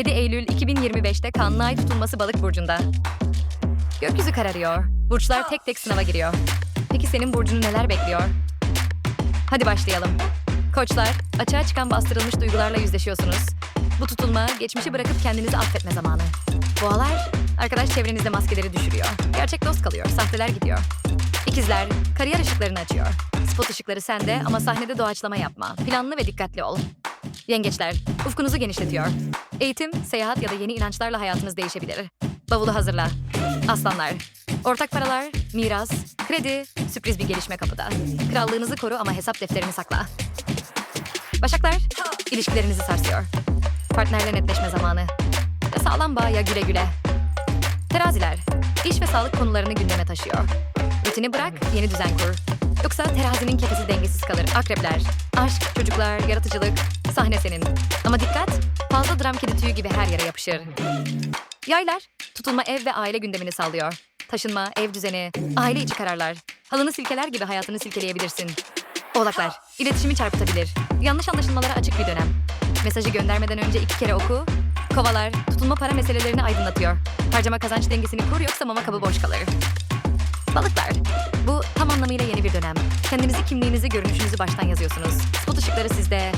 7 Eylül 2025'te kanlı ay tutulması balık burcunda. Gökyüzü kararıyor. Burçlar tek tek sınava giriyor. Peki senin burcunu neler bekliyor? Hadi başlayalım. Koçlar, açığa çıkan bastırılmış duygularla yüzleşiyorsunuz. Bu tutulma, geçmişi bırakıp kendinizi affetme zamanı. Boğalar, arkadaş çevrenizde maskeleri düşürüyor. Gerçek dost kalıyor, sahteler gidiyor. İkizler, kariyer ışıklarını açıyor. Spot ışıkları sende ama sahnede doğaçlama yapma. Planlı ve dikkatli ol. Yengeçler, ufkunuzu genişletiyor. Eğitim, seyahat ya da yeni inançlarla hayatınız değişebilir. Bavulu hazırla. Aslanlar, ortak paralar, miras, kredi, sürpriz bir gelişme kapıda. Krallığınızı koru ama hesap defterini sakla. Başaklar, ilişkilerinizi sarsıyor. Partnerle netleşme zamanı. Ya sağlam bağ ya güle güle. Teraziler, iş ve sağlık konularını gündeme taşıyor. Rutini bırak, yeni düzen kur. Yoksa terazinin kefesi dengesiz kalır. Akrepler, aşk, çocuklar, yaratıcılık, sahne senin. Ama dikkat, fazla dram kedi tüyü gibi her yere yapışır. Yaylar, tutulma ev ve aile gündemini sallıyor. Taşınma, ev düzeni, aile içi kararlar. Halını silkeler gibi hayatını silkeleyebilirsin. Oğlaklar, iletişimi çarpıtabilir. Yanlış anlaşılmalara açık bir dönem. Mesajı göndermeden önce iki kere oku. Kovalar, tutulma para meselelerini aydınlatıyor. Harcama kazanç dengesini kur yoksa mama kabı boş kalır. Balıklar, bu anlamıyla yeni bir dönem. Kendinizi, kimliğinizi, görünüşünüzü baştan yazıyorsunuz. Spot ışıkları sizde.